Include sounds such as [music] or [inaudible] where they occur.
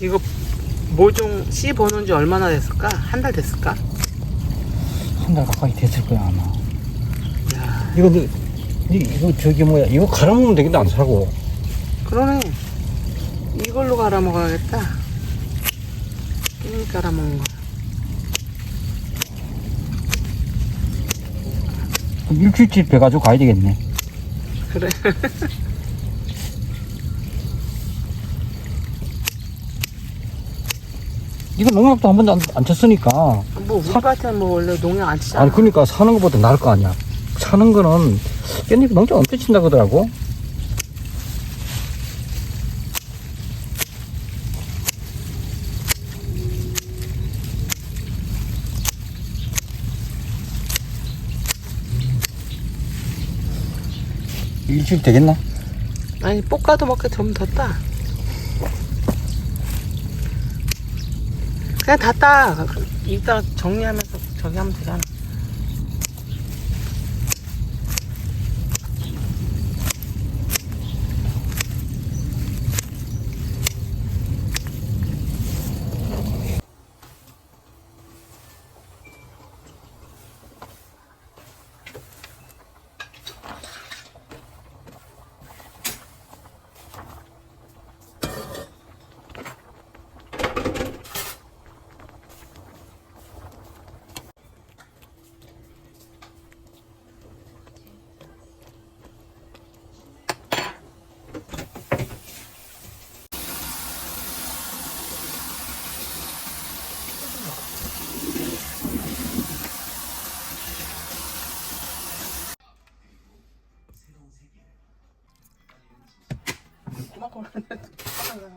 이거 모종 씨 버는 지 얼마나 됐을까? 한 달 됐을까? 한 달 가까이 됐을 거야 아마. 야, 이거 너, 이- 이거 저기 뭐야? 이거 갈아 먹으면 되겠다 안 사고. 그러네. 이걸로 갈아 먹어야겠다. 끼니 갈아 먹는 거. 그럼 일주일치 배 가지고 가야 되겠네. 그래. [laughs] 이거 농약도 한 번도 안, 안 쳤으니까. 뭐 우리 같은 뭐 원래 농약 안 치잖아. 아니 그러니까 사는 것보다 나을 거 아니야. 사는 거는 깻잎 농장 엄청 친다 그러더라고. 일주일 되겠나? 아니 볶아도 먹게 좀더 따. 그냥 다 따. 이따 정리하면서 저기 하면 되잖아. 我说那大哥